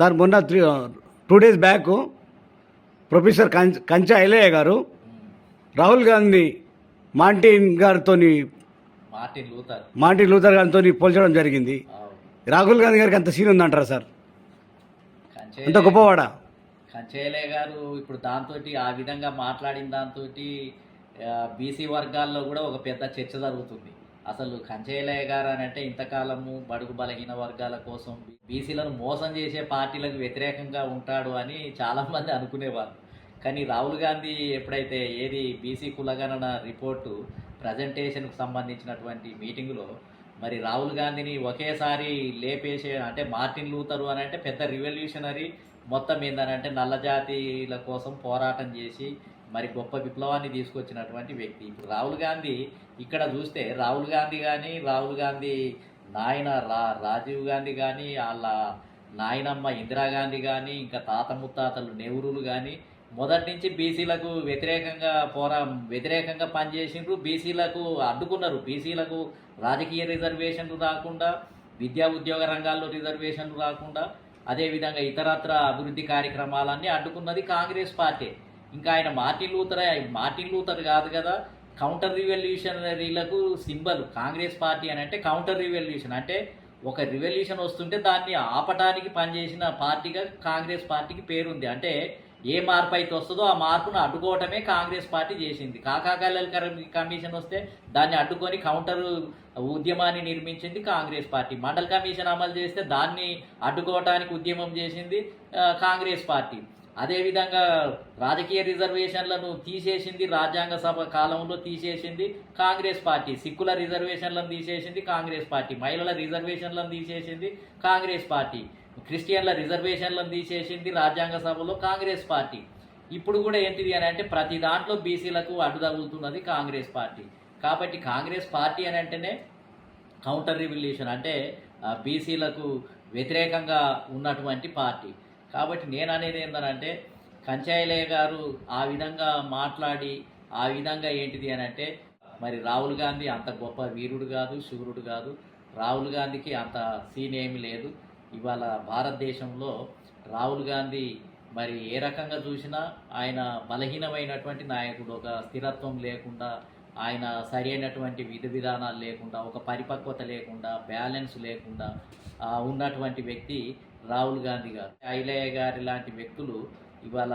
Sir మొన్న three two days back professor Kancha Kancha Ilaiah గారు రాహుల్ గాంధీ మాంటిన్ గారితో మార్టిన్ లూథర్. గారితో పోల్చడం జరిగింది. రాహుల్ గాంధీ గారికి అంత సీన్ ఉందంటారా సార్? అంత గొప్పవాడా? కంచేలే గారు ఇప్పుడు దాంతో ఆ విధంగా మాట్లాడిన దాంతో బీసీ వర్గాల్లో కూడా ఒక పెద్ద చర్చ జరుగుతుంది. అసలు కంచేలయ్య గారు అని అంటే ఇంతకాలము బడుగు బలహీన వర్గాల కోసం బీసీలను మోసం చేసే పార్టీలకు వ్యతిరేకంగా ఉంటాడు అని చాలామంది అనుకునేవారు. కానీ రాహుల్ గాంధీ ఎప్పుడైతే ఏది బీసీ కులగణన రిపోర్టు ప్రజెంటేషన్కు సంబంధించినటువంటి మీటింగ్లో మరి రాహుల్ గాంధీని ఒకేసారి లేపేసే అంటే మార్టిన్ లూతరు అని అంటే పెద్ద రివల్యూషనరీ మొత్తం ఏందనంటే నల్ల జాతీయుల కోసం పోరాటం చేసి మరి గొప్ప విప్లవాన్ని తీసుకొచ్చినటువంటి వ్యక్తి. ఇప్పుడు రాహుల్ గాంధీ ఇక్కడ చూస్తే రాహుల్ గాంధీ కానీ రాహుల్ గాంధీ నాయన రా రాజీవ్ గాంధీ కానీ వాళ్ళ నాయనమ్మ ఇందిరాగాంధీ కానీ ఇంకా తాత ముత్తాతలు నెహ్రూలు కానీ మొదటి నుంచి బీసీలకు వ్యతిరేకంగా పోరా వ్యతిరేకంగా పనిచేసిండ్రు. బీసీలకు అడ్డుకున్నారు. బీసీలకు రాజకీయ రిజర్వేషన్లు రాకుండా విద్యా ఉద్యోగ రంగాల్లో రిజర్వేషన్లు రాకుండా అదేవిధంగా ఇతరత్ర అభివృద్ధి కార్యక్రమాలన్నీ అడ్డుకున్నది కాంగ్రెస్ పార్టీ. ఇంకా ఆయన మార్టిన్ లూథర్ మార్టిన్ లూథర్ కాదు కదా కౌంటర్ రివల్యూషనరీలకు సింబల్ కాంగ్రెస్ పార్టీ అని అంటే కౌంటర్ రివల్యూషన్. అంటే ఒక రివల్యూషన్ వస్తుంటే దాన్ని ఆపటానికి పనిచేసిన పార్టీగా కాంగ్రెస్ పార్టీకి పేరుంది. అంటే ఏ మార్పు అయితే వస్తుందో ఆ మార్పును అడ్డుకోవటమే కాంగ్రెస్ పార్టీ చేసింది. కాకాకల్లెల కమిషన్ వస్తే దాన్ని అడ్డుకొని కౌంటర్ ఉద్యమాన్ని నిర్మించింది కాంగ్రెస్ పార్టీ. మండల్ కమిషన్ అమలు చేస్తే దాన్ని అడ్డుకోవటానికి ఉద్యమం చేసింది కాంగ్రెస్ పార్టీ. అదేవిధంగా రాజకీయ రిజర్వేషన్లను తీసేసింది రాజ్యాంగ సభ కాలంలో తీసేసింది కాంగ్రెస్ పార్టీ. సిక్కుల రిజర్వేషన్లను తీసేసింది కాంగ్రెస్ పార్టీ. మహిళల రిజర్వేషన్లను తీసేసింది కాంగ్రెస్ పార్టీ. క్రిస్టియన్ల రిజర్వేషన్లను తీసేసింది రాజ్యాంగ సభలో కాంగ్రెస్ పార్టీ. ఇప్పుడు కూడా ఏంటిది అని అంటే ప్రతి దాంట్లో బీసీలకు అడ్డుదగులుతున్నది కాంగ్రెస్ పార్టీ. కాబట్టి కాంగ్రెస్ పార్టీ అని అంటేనే కౌంటర్ రివల్యూషన్ అంటే బీసీలకు వ్యతిరేకంగా ఉన్నటువంటి పార్టీ. కాబట్టి నేను అనేది ఏంటంటే కంచాయిలయ్య గారు ఆ విధంగా మాట్లాడి ఆ విధంగా ఏంటిది అని అంటే మరి రాహుల్ గాంధీ అంత గొప్ప వీరుడు కాదు శూరుడు కాదు. రాహుల్ గాంధీకి అంత సీన్ ఏమి లేదు. ఇవాళ భారతదేశంలో రాహుల్ గాంధీ మరి ఏ రకంగా చూసినా ఆయన బలహీనమైనటువంటి నాయకుడు ఒక స్థిరత్వం లేకుండా ఆయన సరైనటువంటి విధి విధానాలు లేకుండా ఒక పరిపక్వత లేకుండా బ్యాలెన్స్ లేకుండా ఉన్నటువంటి వ్యక్తి రాహుల్ గాంధీ గారు ఐలయ్య గారి లాంటి వ్యక్తులు ఇవాళ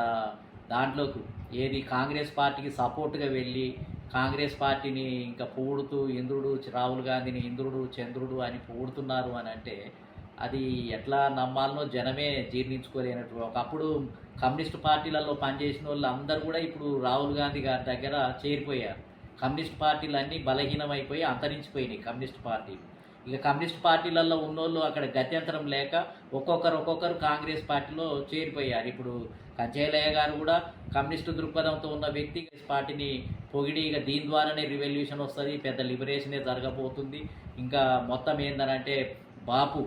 దాంట్లోకి ఏది కాంగ్రెస్ పార్టీకి సపోర్ట్గా వెళ్ళి కాంగ్రెస్ పార్టీని ఇంకా పొగుడుతూ ఇంద్రుడు రాహుల్ గాంధీని ఇంద్రుడు చంద్రుడు అని పొగుడుతున్నారు అని అంటే అది ఎట్లా నమ్మాలనో జనమే జీర్ణించుకోలేనట్టు. ఒకప్పుడు కమ్యూనిస్ట్ పార్టీలలో పనిచేసిన వాళ్ళు అందరూ కూడా ఇప్పుడు రాహుల్ గాంధీ గారి దగ్గర చేరిపోయారు. కమ్యూనిస్ట్ పార్టీలు అన్నీ బలహీనమైపోయి అంతరించిపోయినాయి కమ్యూనిస్ట్ పార్టీలు. ఇక కమ్యూనిస్ట్ పార్టీలలో ఉన్నోళ్ళు అక్కడ గత్యంతరం లేక ఒక్కొక్కరు ఒక్కొక్కరు కాంగ్రెస్ పార్టీలో చేరిపోయారు. ఇప్పుడు కంచేలయ్య గారు కూడా కమ్యూనిస్టు దృక్పథంతో ఉన్న వ్యక్తి పార్టీని పొగిడి ఇక దీని ద్వారానే రివల్యూషన్ వస్తుంది పెద్ద లిబరేషనే జరగబోతుంది. ఇంకా మొత్తం ఏందనంటే బాపు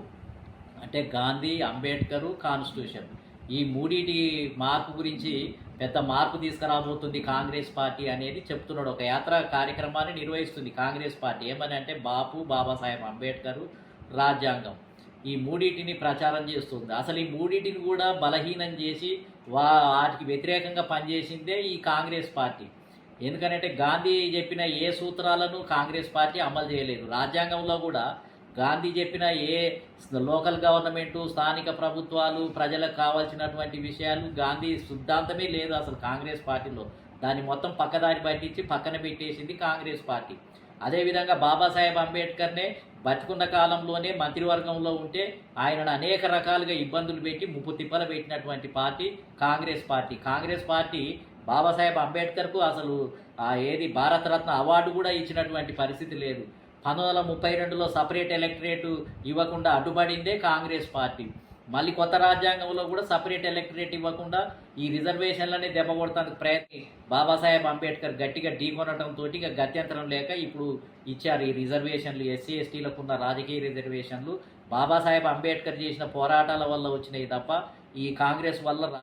అంటే గాంధీ అంబేద్కర్ కాన్స్టిట్యూషన్ ఈ మూడిటి మార్పు గురించి పెద్ద మార్పు తీసుకురాబోతుంది కాంగ్రెస్ పార్టీ అనేది చెప్తున్నాడు. ఒక యాత్ర కార్యక్రమాన్ని నిర్వహిస్తుంది కాంగ్రెస్ పార్టీ. ఏమని అంటే బాపు బాబాసాహెబ్ అంబేద్కర్ రాజ్యాంగం. ఈ మూడింటిని ప్రచారం చేస్తుంది. అసలు ఈ మూడింటిని కూడా బలహీనం చేసి వా వాటికి వ్యతిరేకంగా పనిచేసిందే ఈ కాంగ్రెస్ పార్టీ. ఎందుకంటే గాంధీ చెప్పిన ఏ సూత్రాలను కాంగ్రెస్ పార్టీ అమలు చేయలేదు. రాజ్యాంగంలో కూడా గాంధీ చెప్పిన ఏ లోకల్ గవర్నమెంటు స్థానిక ప్రభుత్వాలు ప్రజలకు కావాల్సినటువంటి విషయాలు గాంధీ సిద్ధాంతమే లేదు అసలు కాంగ్రెస్ పార్టీలో. దాన్ని మొత్తం పక్కదారి పట్టించి పక్కన పెట్టేసింది కాంగ్రెస్ పార్టీ. అదేవిధంగా బాబాసాహెబ్ అంబేద్కర్నే బతికున్న కాలంలోనే మంత్రివర్గంలో ఉంటే ఆయనను అనేక రకాలుగా ఇబ్బందులు పెట్టి ముప్పు తిప్పలు పెట్టినటువంటి party Congress party. Congress party Babasaheb అంబేద్కర్కు అసలు ఏది భారతరత్న అవార్డు కూడా ఇచ్చినటువంటి పరిస్థితి లేదు. పంతొమ్మిది వందల ముప్పై రెండులో సపరేట్ ఎలక్టరేట్ ఇవ్వకుండా అడ్డుపడిందే కాంగ్రెస్ పార్టీ. మళ్ళీ కొత్త రాజ్యాంగంలో కూడా సపరేట్ ఎలక్టరేట్ ఇవ్వకుండా ఈ రిజర్వేషన్లనే దెబ్బ కొడతానికి ప్రయత్ని బాబాసాహెబ్ అంబేద్కర్ గట్టిగా ఢీకొనడంతో ఇక గత్యంతరం లేక ఇప్పుడు ఇచ్చారు ఈ రిజర్వేషన్లు ఎస్సీ ఎస్టీలకు ఉన్న రాజకీయ రిజర్వేషన్లు. బాబాసాహెబ్ అంబేద్కర్ చేసిన పోరాటాల వల్ల వచ్చినాయి తప్ప ఈ కాంగ్రెస్ వల్ల